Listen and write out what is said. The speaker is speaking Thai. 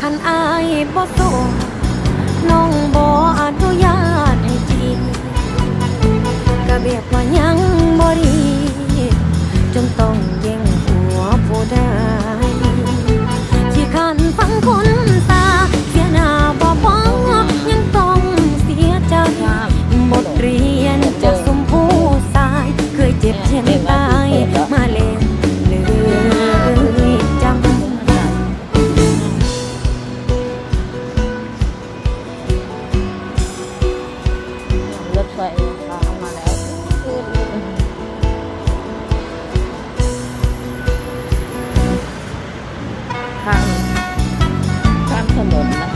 คันอายบ่สดน้องบ่อนุญาตให้จีบก็แบบว่ายังบ่ดีจนต้องเย่งหัวผู้ใดที่คันฟังคน ใส่น้ำมาแล้วขึ้นางข้างถนนนะคะ